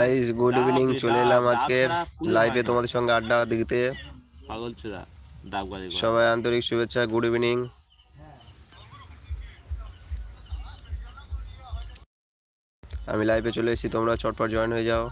Guys good evening চলে এলাম আজকের লাইভে তোমাদের সঙ্গে আড্ডা দিতে। সবাই আন্তরিক শুভেচ্ছা গুড ইভিনিং আমি লাইভে চলে এসেছি তোমরা চটপট জয়েন হয়ে যাও।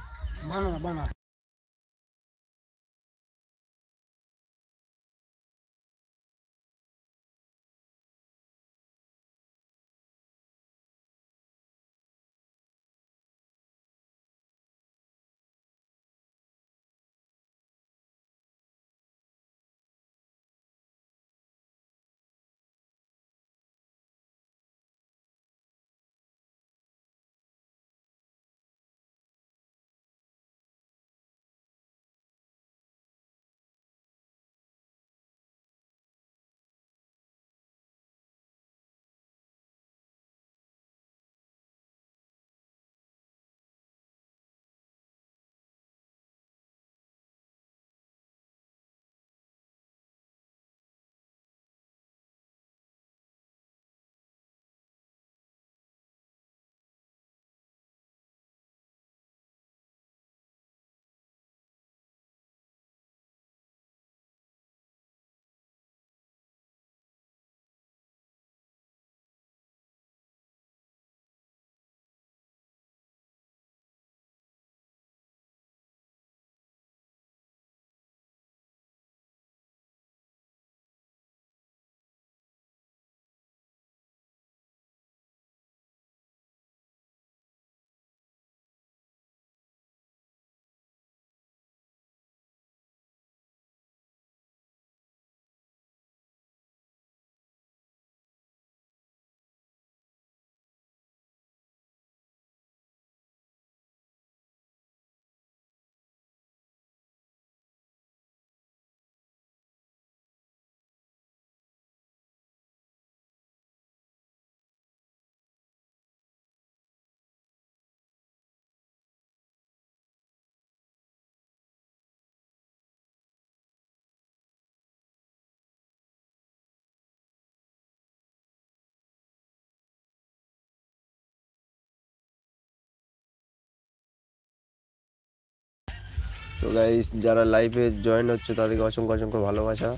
তো গাইস যারা লাইভে জয়েন হচ্ছে, তাদেরকে অসংখ্য অসংখ্য ভালোবাসা।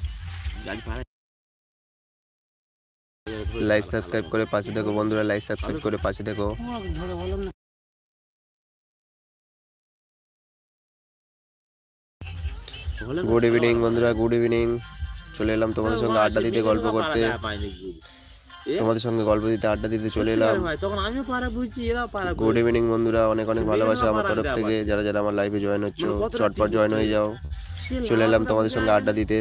লাইক সাবস্ক্রাইব করে পাশে দেখো বন্ধুরা লাইক সাবস্ক্রাইব করে পাশে দেখো। গুড ইভিনিং বন্ধুরা গুড ইভিনিং চলে এলাম তোমাদের সঙ্গে আড্ডা দিতে, গল্প করতে। তোমাদের সঙ্গে গল্প দিতে আড্ডা দিতে চলে এলাম। তখন আমিও বুঝছি গুড ইভিনিং বন্ধুরা অনেক অনেক ভালোবাসা আমার তরফ থেকে। যারা যারা আমার লাইফে জয়েন হচ্ছে চটপট জয়েন হয়ে যাও। চলে এলাম তোমাদের সঙ্গে আড্ডা দিতে।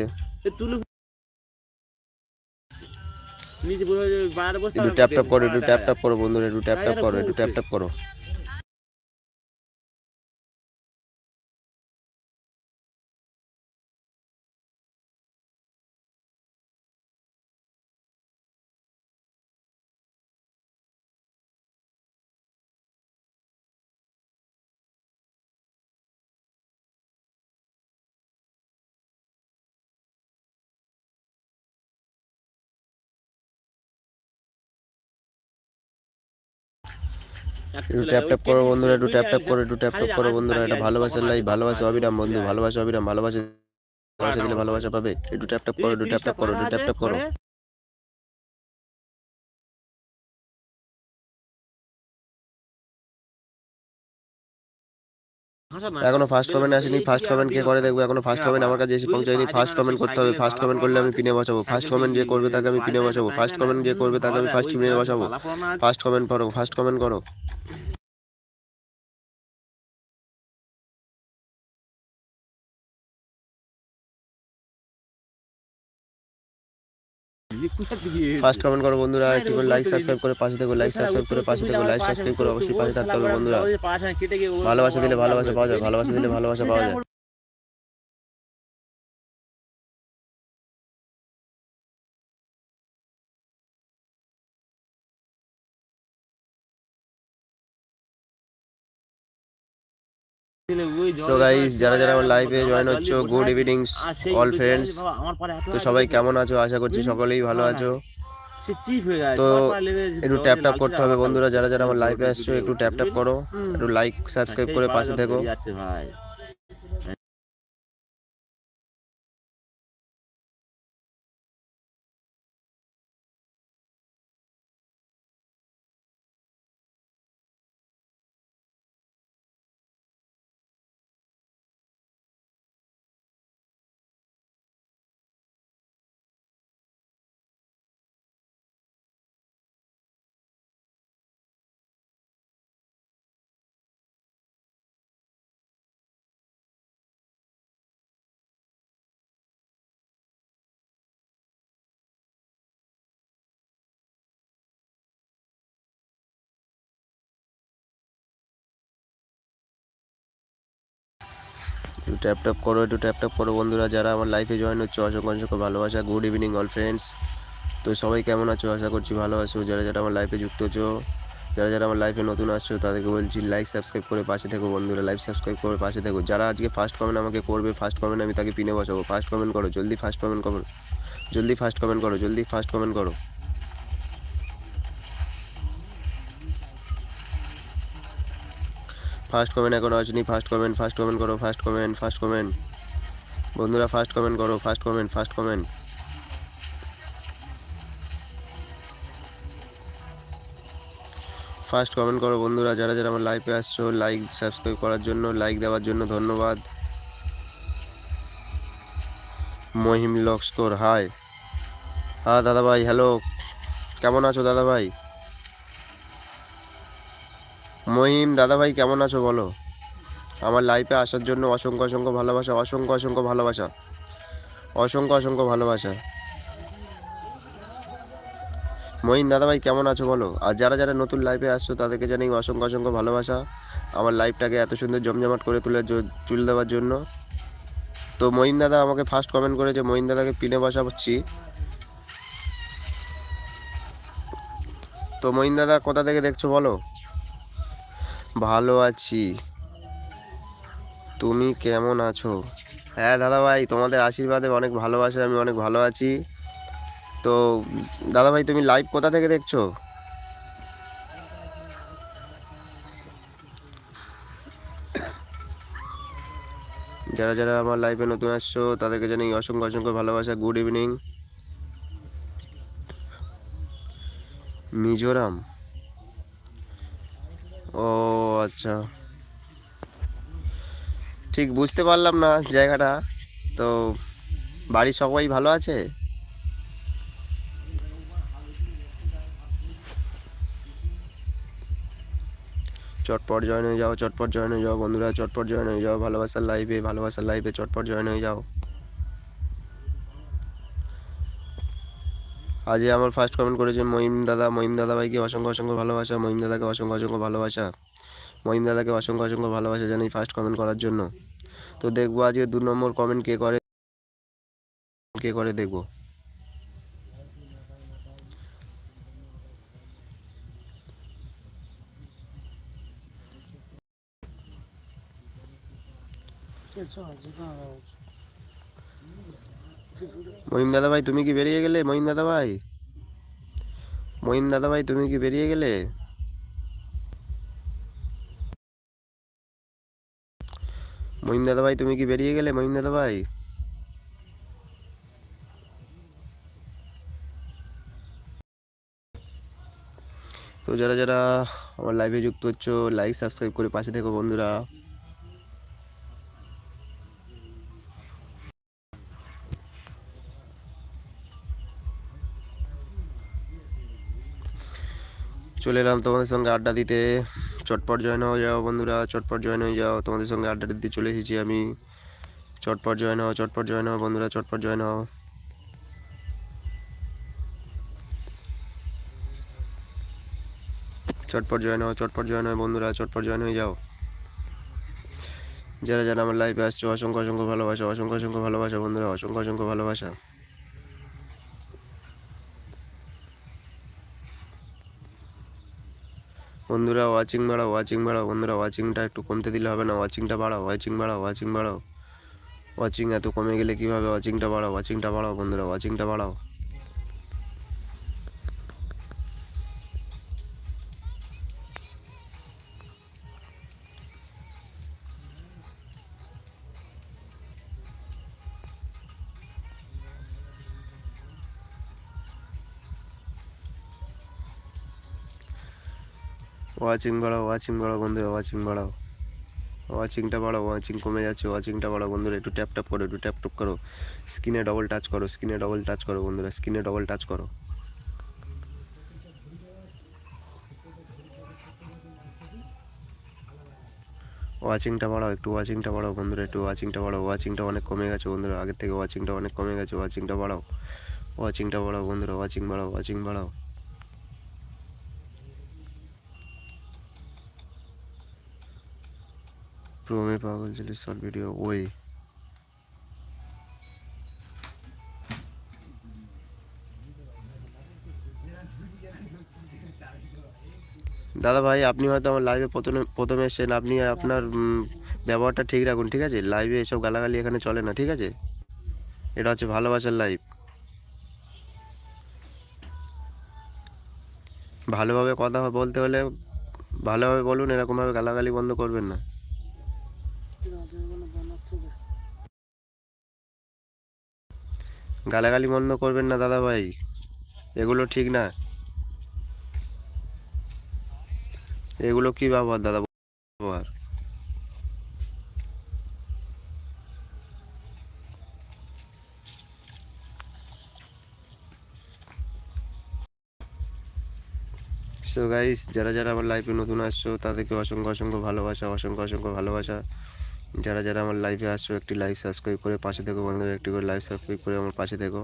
একটু ট্যাপ ট্যাপ করো একটু ট্যাপ ট্যাপ করো বন্ধুরা একটু ট্যাপ ট্যাপ করো একটু ট্যাপ ট্যাপ করো। একটু ট্যাপ ট্যাপ করো বন্ধুরা একটু ট্যাপ ট্যাপ করো একটু ট্যাপ ট্যাপ করো বন্ধুরা এটা ভালোবাসার লাইভ ভালোবাসা অবিরাম বন্ধু ভালোবাসা অবিরাম ভালোবাসা ভালোবাসা দিলে ভালোবাসা পাবে। একটু ট্যাপ ট্যাপ করো একটু ট্যাপ ট্যাপ করো একটু ট্যাপ ট্যাপ করো। এখনও ফার্স্ট কমেন্ট আসেনি ফার্স্ট কমেন্ট কে করে দেখব? এখনও ফার্স্ট কমেন্ট আমার কাছে এসে পৌঁছায়নি। ফার্স্ট কমেন্ট করতে হবে ফার্স্ট কমেন্ট করলে আমি পিনে বসাবো। ফার্স্ট কমেন্ট যে করবে তাকে আমি পিনে বসাবো। ফার্স্ট কমেন্ট যে করবে তাকে আমি ফার্স্ট পিনে বসাবো। ফার্স্ট কমেন্ট করো ফার্স্ট কমেন্ট করো। ফার্স্ট কমেন্ট করো বন্ধুরা একটু করে লাইক সাবস্ক্রাইব করে পাশে দেখো লাইক সাবস্ক্রাইব করে পাশে দেখো লাইক সাবস্ক্রাইব করে অবশ্যই পাশে থাকতে হবে বন্ধুরা। ভালোবাসা দিলে ভালোবাসা পাওয়া যায় ভালোবাসা দিলে ভালোবাসা পাওয়া যায়। সো গাইস যারা যারা আমার লাইভে জয়েন হচ্ছে গুড ইভিনিং অল ফ্রেন্ডস তো সবাই কেমন আছো? আশা করছি সকলেই ভালো আছো। হয়ে গেছে তো একটু ট্যাপ ট্যাপ করতে হবে বন্ধুরা যারা যারা আমার লাইভে আসছো একটু ট্যাপ ট্যাপ করো। একটু লাইক সাবস্ক্রাইব করে পাশে থেকো। একটু ট্যাপ ট্যাপ করো, একটু ট্যাপ ট্যাপ করো। বন্ধুরা, যারা আমার লাইফে জয়েন হচ্ছে, অসংখ্য অসংখ্য ভালোবাসা। গুড ইভিনিং অল ফ্রেন্ডস তো সবাই কেমন আছো? আশা করছি ভালো আছো। যারা যারা আমার লাইফে যুক্ত হচ্ছো যারা যারা আমার লাইফে নতুন আসছো, তাদেরকে বলছি লাইক সাবস্ক্রাইব করে পাশে থেকো বন্ধুরা। লাইক সাবস্ক্রাইব করে পাশে থেকো। যারা আজকে ফার্স্ট কমেন্ট আমাকে করবে ফার্স্ট কমেন্ট আমি তাকে পিনে বসাবো। ফার্স্ট কমেন্ট করো, জলদি ফার্স্ট কমেন্ট করো। জলদি ফার্স্ট কমেন্ট করো, জলদি ফার্স্ট কমেন্ট করো। ফার্স্ট কমেন্ট এখনও আসেনি ফার্স্ট কমেন্ট ফার্স্ট কমেন্ট করো ফার্স্ট কমেন্ট ফার্স্ট কমেন্ট বন্ধুরা ফার্স্ট কমেন্ট করো first comment first comment first comment করো বন্ধুরা, যারা যারা আমার লাইভে আসছো লাইক সাবস্ক্রাইব করার জন্য লাইক দেওয়ার জন্য ধন্যবাদ। মহিম লক্সকর হাই হ্যাঁ দাদা ভাই হ্যালো কেমন আছো দাদা ভাই মহিম দাদা ভাই কেমন আছো বলো? আমার লাইফে আসার জন্য অসংখ্য অসংখ্য ভালোবাসা, অসংখ্য অসংখ্য ভালোবাসা, অসংখ্য অসংখ্য ভালোবাসা। মহিন দাদা ভাই কেমন আছো বলো? আর যারা যারা নতুন লাইফে আসছো, তাদেরকে জানাই অসংখ্য অসংখ্য ভালোবাসা। আমার লাইফটাকে এত সুন্দর জমজমাট করে তুলে চুল দেওয়ার জন্য। তো মহিন দাদা আমাকে ফার্স্ট কমেন্ট করেছে মহিন দাদাকে পিনে বসাচ্ছি। তো মহিন দাদা, কোথা থেকে দেখছ বলো? ভালো আছি। তুমি কেমন আছো? হ্যাঁ দাদা ভাই তোমাদের আশীর্বাদে অনেক ভালোবাসা আমি অনেক ভালো আছি। তো দাদা ভাই তুমি লাইভ কোথা থেকে দেখছ? যারা যারা আমার লাইফে নতুন আসছো, তাদেরকে জানাই অসংখ্য অসংখ্য ভালোবাসা। Good evening Mizoram. ও আচ্ছা। ঠিক, বুঝতে পারলাম না জায়গাটা। তো বাড়ির সবাই ভালো আছে? চটপট জয়েন হয়ে যাও, চটপট জয়েন হয়ে যাও বন্ধুরা, চটপট জয়েন হয়ে যাও ভালোবাসার লাইভে ভালোবাসার লাইভে চটপট জয়েন হয়ে যাও। আজ আমার ফার্স্ট কমেন্ট করেছেন মহিম দাদা। মহিম দাদা ভাইকে অসংখ্য অসংখ্য ভালোবাসা, মহিম দাদাকে অসংখ্য অসংখ্য ভালোবাসা। মহিম দাদাকে অসংখ্য অসংখ্য ভালোবাসা জানাই ফার্স্ট কমেন্ট করার জন্য। তো দেখব আজকে দু নম্বর কমেন্ট কে করে কে করে দেখব। মহিম দাদা ভাই তুমি কি বেরিয়ে গেলে? মহিম দাদা ভাই মহিম দাদা ভাই তুমি কি বেরিয়ে গেলে? মহিম দাদা ভাই, তুমি কি বেরিয়ে গেলে মহিম দাদা ভাই? তো যারা যারা আমার লাইভে যুক্ত হচ্ছ লাইক সাবস্ক্রাইব করে পাশে থেকো বন্ধুরা। চলে এলাম তোমাদের সঙ্গে আড্ডা দিতে। চটপট জয়েন হয়ে যাও বন্ধুরা, চটপট জয়েন হয়ে যাও। তোমাদের সঙ্গে আড্ডা দিতে চলে এসেছি আমি। চটপট জয়েন হও, চটপট জয়েন হও বন্ধুরা, চটপট জয়েন হও। চটপট জয়েন হও, চটপট জয়েন হও বন্ধুরা, চটপট জয়েন হয়ে যাও। যারা যারা আমার লাইফে আসছো, অসংখ্য অসংখ্য ভালোবাসা, অসংখ্য অসংখ্য ভালোবাসা বন্ধুরা, অসংখ্য অসংখ্য ভালোবাসা। বন্ধুরা ওয়াচিং বাড়াও ওয়াচিং বাড়াও। বন্ধুরা ওয়াচিংটা একটু কমতে দিলে হবে না। ওয়াচিংটা বাড়াও ওয়াচিং বাড়াও ওয়াচিং বাড়াও। ওয়াচিং এত কমে গেলে কীভাবে ওয়াচিংটা বাড়াও ওয়াচিংটা বাড়াও, বন্ধুরা ওয়াচিংটা বাড়াও। ওয়াচিং বাড়াও ওয়াচিং বাড়াও বন্ধুরা, ওয়াচিং বাড়াও। ওয়াচিংটা বাড়াও, ওয়াচিং কমে যাচ্ছে, ওয়াচিংটা বাড়াও বন্ধুরা, একটু ট্যাপ ট্যাপ করো, একটু ট্যাপ ট্যাপ করো। স্ক্রিনে ডবল টাচ করো স্ক্রিনে ডবল টাচ করো বন্ধুরা স্ক্রিনে ডবল টাচ করো। ওয়াচিংটা বাড়াও, একটু ওয়াচিংটা বাড়াও বন্ধুরা, একটু ওয়াচিংটা বাড়াও, ওয়াচিংটা অনেক কমে গেছে বন্ধুরা, আগের থেকে ওয়াচিংটা অনেক কমে গেছে, ওয়াচিংটা বাড়াও। ওয়াচিংটা বাড়াও বন্ধুরা, ওয়াচিং বাড়াও ওয়াচিং বাড়াও। প্রোমে পাগল ছিল শর্ট ভিডিও ওই। দাদা ভাই, আপনি হয়তো আমার লাইভে প্রথমে প্রথমে এসেছেন, আপনি আপনার ব্যবহারটা ঠিক রাখুন, ঠিক আছে? লাইভে এসব গালাগালি এখানে চলে না, ঠিক আছে? এটা হচ্ছে ভালোবাসার লাইভ ভালোভাবে কথা বলতে হলে ভালোভাবে বলুন, এরকমভাবে গালাগালি বন্ধ করবেন না। গালাগালি বন্ধ করবেন না দাদা ভাই এগুলো ঠিক না। এগুলো কি ব্যবহার, দাদা? ব্যবহার। সো গাইস যারা যারা আমার লাইফে নতুন আসছো, তাদেরকে অসংখ্য অসংখ্য ভালোবাসা, অসংখ্য অসংখ্য ভালোবাসা। যারা যারা আমার লাইফে আসছো, একটি লাইক সাবস্ক্রাইব করে পাশে থেকো বন্ধুরা, একটি করে লাইভ সাবস্ক্রাইব করে আমার পাশে থেকো।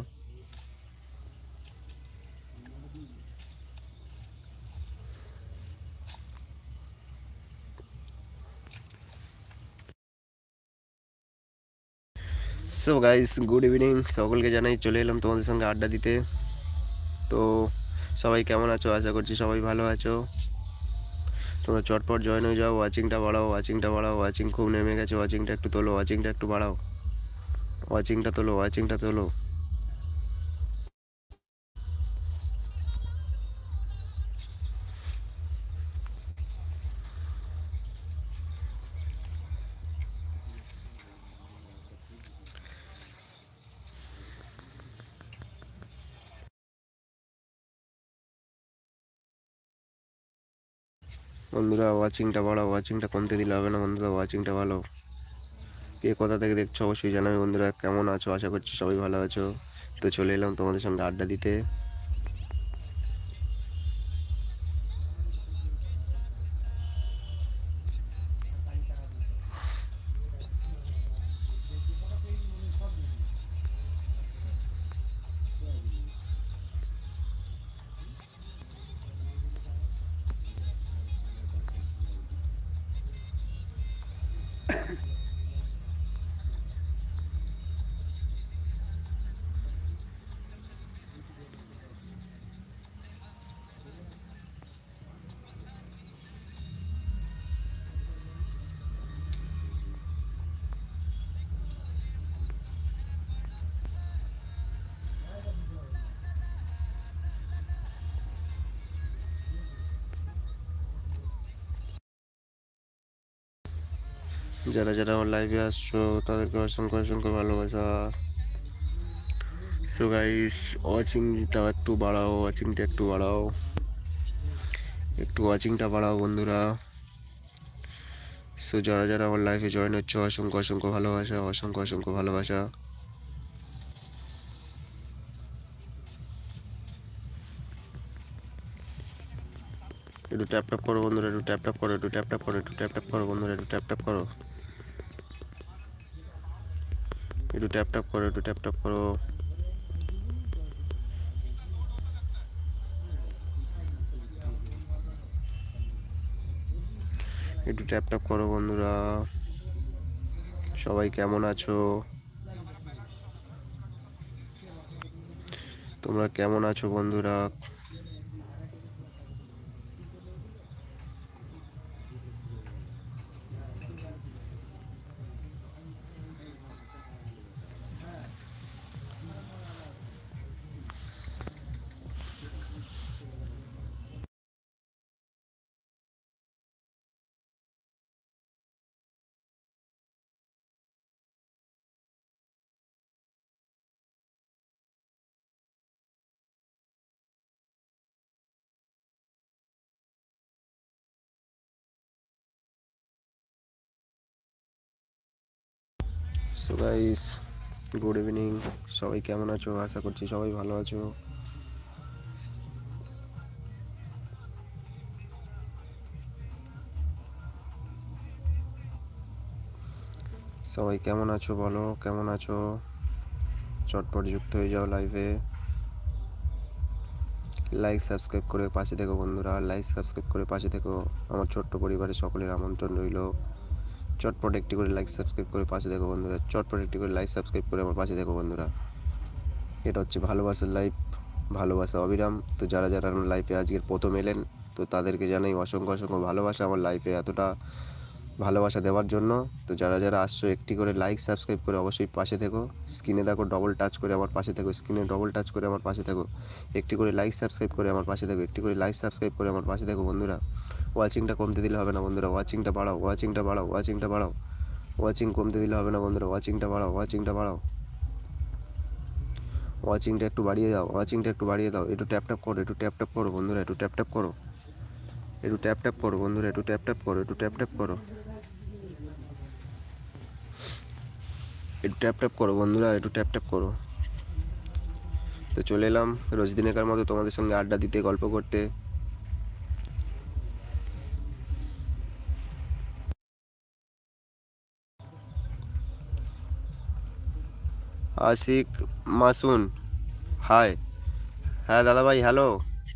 সো গাইস গুড ইভিনিং সকলকে জানাই, চলে এলাম তোমাদের সঙ্গে আড্ডা দিতে। তো সবাই কেমন আছো? আশা করছি সবাই ভালো আছো। তোমরা চটপট জয়েন হয়ে যাও ওয়াচিংটা বাড়াও ওয়াচিংটা বাড়াও ওয়াচিং খুব নেমে গেছে ওয়াচিংটা একটু তোলো ওয়াচিংটা একটু বাড়াও ওয়াচিংটা তোলো ওয়াচিংটা তোলো। বন্ধুরা ওয়াচিংটা বাড়াও ওয়াচিংটা কমতে দিলে হবে না বন্ধুরা ওয়াচিংটা ভালো কে কোথা থেকে দেখছ অবশ্যই জানাবে বন্ধুরা, কেমন আছো? আশা করছি সবাই ভালো আছো। তো চলে এলাম তোমাদের সঙ্গে আড্ডা দিতে। যারা যারা আমার লাইভে আসছো, তাদেরকে অসংখ্য অসংখ্য ভালোবাসা। সো গাইস ওয়াচিংটা একটু বাড়াও ওয়াচিংটা একটু বাড়াও। একটু ওয়াচিংটা বাড়াও, বন্ধুরা। সো যারা যারা আমার লাইফে জয়েন হচ্ছে, অসংখ্য অসংখ্য ভালোবাসা, অসংখ্য অসংখ্য ভালোবাসা। একটু ট্যাপ ট্যাপ করো, বন্ধুরা, একটু ট্যাপ ট্যাপ করো, একটু ট্যাপ ট্যাপ করো, একটু ট্যাপ ট্যাপ করো, বন্ধুরা, একটু ট্যাপ ট্যাপ করো। একটু ট্যাপ ট্যাপ করো, একটু ট্যাপ ট্যাপ করো। একটু ট্যাপ ট্যাপ করো বন্ধুরা। সবাই কেমন আছো? তোমরা কেমন আছো বন্ধুরা? সো গাইস গুড ইভিনিং সবাই কেমন আছো? আশা করছি সবাই ভালো আছো। সবাই কেমন আছো বলো? কেমন আছো? চটপট যুক্ত হয়ে যাও লাইভে লাইক সাবস্ক্রাইব করে পাশে থেকো বন্ধুরা। লাইক সাবস্ক্রাইব করে পাশে থেকো। আমার ছোট্ট পরিবারের সকলের আমন্ত্রণ রইল। চটপট একটি করে লাইক সাবস্ক্রাইব করে পাশে দেখো বন্ধুরা। চটপট একটি করে লাইক সাবস্ক্রাইব করে আমার পাশে দেখো বন্ধুরা। এটা হচ্ছে ভালোবাসার লাইফ ভালোবাসা অবিরাম। তো যারা যারা আমার লাইফে আজকের প্রথম এলেন, তো তাদেরকে জানাই অসংখ্য অসংখ্য ভালোবাসা আমার লাইফে এতটা ভালোবাসা দেওয়ার জন্য। তো যারা যারা আসছো একটি করে লাইক সাবস্ক্রাইব করে অবশ্যই পাশে থেকো। স্ক্রিনে দেখো ডবল টাচ করে আমার পাশে থেকো। স্ক্রিনে ডবল টাচ করে আমার পাশে থেকো। একটি করে লাইক সাবস্ক্রাইব করে আমার পাশে থেকো। একটি করে লাইক সাবস্ক্রাইব করে আমার পাশে থেকো বন্ধুরা। ওয়াচিংটা কমতে দিলে হবে না বন্ধুরা। ওয়াচিংটা বাড়াও ওয়াচিংটা বাড়াও ওয়াচিংটা বাড়াও। ওয়াচিং কমতে দিলে হবে না বন্ধুরা। ওয়াচিংটা বাড়াও ওয়াচিংটা বাড়াও। ওয়াচিংটা একটু বাড়িয়ে দাও ওয়াচিংটা একটু বাড়িয়ে দাও। একটু ট্যাপ ট্যাপ করো, একটু ট্যাপ ট্যাপ করো বন্ধুরা, একটু ট্যাপ ট্যাপ করো। একটু ট্যাপ ট্যাপ করো বন্ধুরা, একটু ট্যাপ ট্যাপ করো, একটু ট্যাপ ট্যাপ করো। একটু ট্যাপ ট্যাপ করো বন্ধুরা, একটু ট্যাপ ট্যাপ করো। তো চলে এলাম রোজ দিনেকার মতো তোমাদের সঙ্গে আড্ডা দিতে, গল্প করতে। আশিক মাসুন। হাই। হ্যাঁ দাদাভাই, হ্যালো।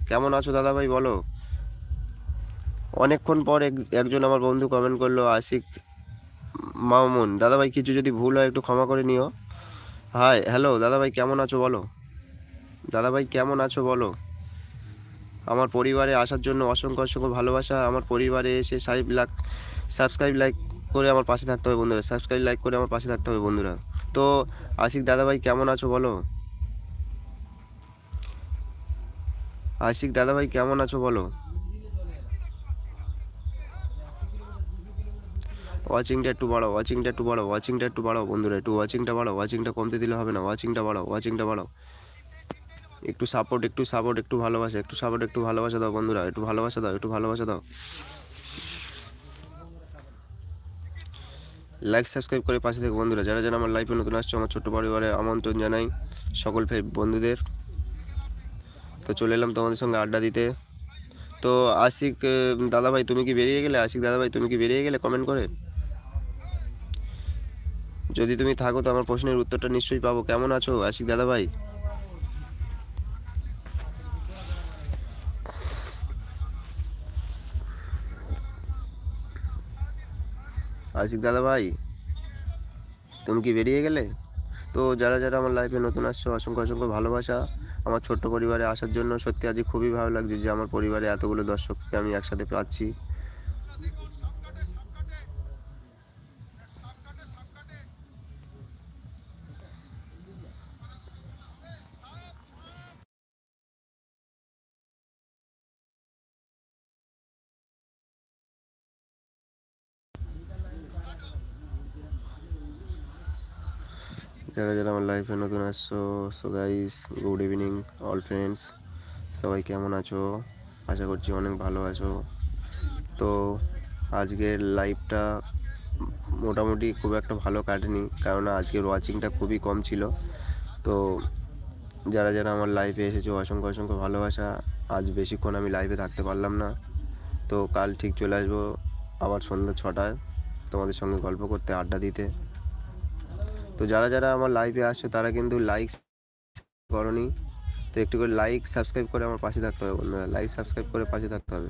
কেমন আছো দাদাভাই, বলো? অনেকক্ষণ পর এক একজন আমার বন্ধু কমেন্ট করল, আশিক মামুন। দাদাভাই, কিছু যদি ভুল হয় একটু ক্ষমা করে নিও। হাই, হ্যালো, দাদাভাই, কেমন আছো, বলো? দাদাভাই, কেমন আছো, বলো? আমার পরিবারে আসার জন্য অসংখ্য অসংখ্য ভালোবাসা। আমার পরিবারে এসে সাইব লাখ সাবস্ক্রাইব লাইক করে আমার পাশে থাকতে হবে বন্ধুরা। সাবস্ক্রাইব লাইক করে আমার পাশে থাকতে হবে বন্ধুরা। তো আশিক দাদাভাই কেমন আছো বলো? আশিক দাদাভাই কেমন আছো বলো? ওয়াচিংটা একটু বাড়াও, ওয়াচিংটা একটু বাড়াও, ওয়াচিংটা একটু বাড়াও বন্ধুরা, একটু ওয়াচিংটা বাড়াও, ওয়াচিংটা কমতে দিলে হবে না, ওয়াচিংটা বাড়াও ওয়াচিংটা বাড়াও। একটু সাপোর্ট একটু সাপোর্ট একটু ভালোবাসা, একটু সাপোর্ট একটু ভালোবাসা দাও বন্ধুরা, একটু ভালোবাসা দাও, একটু ভালোবাসা দাও। লাইক সাবস্ক্রাইব করে পাশে থেকে বন্ধুরা, যারা যারা আমার লাইফে নতুন আসছে, আমার ছোট্ট পরিবারে আমন্ত্রণ জানাই সকল বন্ধুদের। তো চলে এলাম তোমাদের সঙ্গে আড্ডা দিতে। তো আশিক দাদাভাই, তুমি কি বেরিয়ে গেলে? আশিক দাদাভাই, তুমি কি বেরিয়ে গেলে কমেন্ট করে? যদি তুমি থাকো তো আমার প্রশ্নের উত্তরটা নিশ্চয়ই পাবো। কেমন আছো আশিক দাদাভাই? আশিক দাদা ভাই, তুমি কি বেরিয়ে গেলে? তো যারা যারা আমার লাইফে নতুন আসছো, অসংখ্য অসংখ্য ভালোবাসা। আমার ছোট্ট পরিবারে আসার জন্য সত্যি আজ খুবই ভালো লাগছে যে আমার পরিবারে এতগুলো দর্শককে আমি একসাথে পাচ্ছি। যারা যারা আমার লাইফে নতুন আসছো so guys good evening all friends সবাই কেমন আছো? আশা করছি অনেক ভালো আছো। তো আজকের লাইভটা মোটামুটি খুব একটা ভালো কাটেনি কারণ আজকের ওয়াচিংটা খুবই কম ছিল। তো যারা যারা আমার লাইফে এসেছ, অসংখ্য অসংখ্য ভালোবাসা, আজ বেশিক্ষণ আমি লাইভে থাকতে পারলাম না। তো কাল ঠিক চলে আসব আবার সন্ধ্যা ছটায় তোমাদের সঙ্গে গল্প করতে, আড্ডা দিতে। তো যারা যারা আমার লাইভে আসছো, তারা কিন্তু লাইক করনি। তো একটু করে লাইক সাবস্ক্রাইব করে আমার পাশে থাকতে হবে বন্ধুরা। লাইক সাবস্ক্রাইব করে পাশে থাকতে হবে।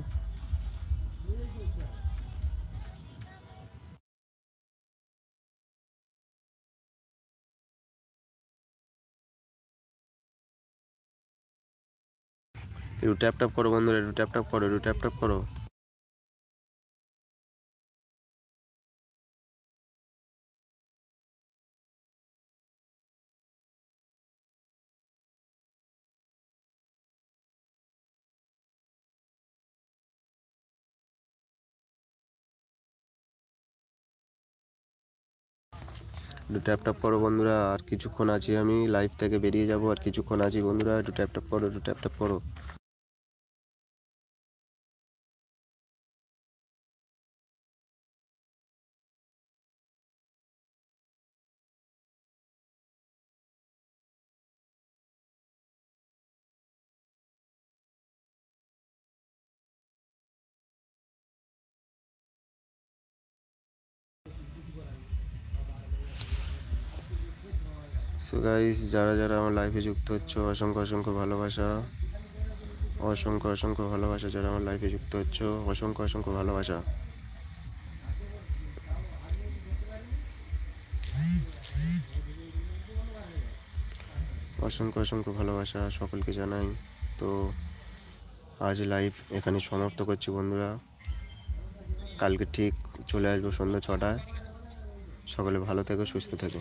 একটু ট্যাপ ট্যাপ করো বন্ধুরা, একটু ট্যাপ ট্যাপ করো, একটু ট্যাপ ট্যাপ করো। একটু ট্যাপ ট্যাপ করো বন্ধুরা, আর কিছুক্ষণ আছি আমি লাইভ থেকে বেরিয়ে যাব, আর কিছুক্ষণ আছি বন্ধুরা, একটু ট্যাপ ট্যাপ করো, একটু ট্যাপ ট্যাপ করো। সো গাইস যারা যারা আমার লাইফে যুক্ত হচ্ছে, অসংখ্য অসংখ্য ভালোবাসা। অসংখ্য অসংখ্য ভালোবাসা যারা আমার লাইফে যুক্ত হচ্ছে, অসংখ্য অসংখ্য ভালোবাসা। অসংখ্য অসংখ্য ভালোবাসা সকলকে জানাই। তো আজ লাইভ এখানে সমাপ্ত করছি বন্ধুরা। কালকে ঠিক চলে আসব সন্ধ্যা ছটায়। সকলে ভালো থেকো, সুস্থ থেকো।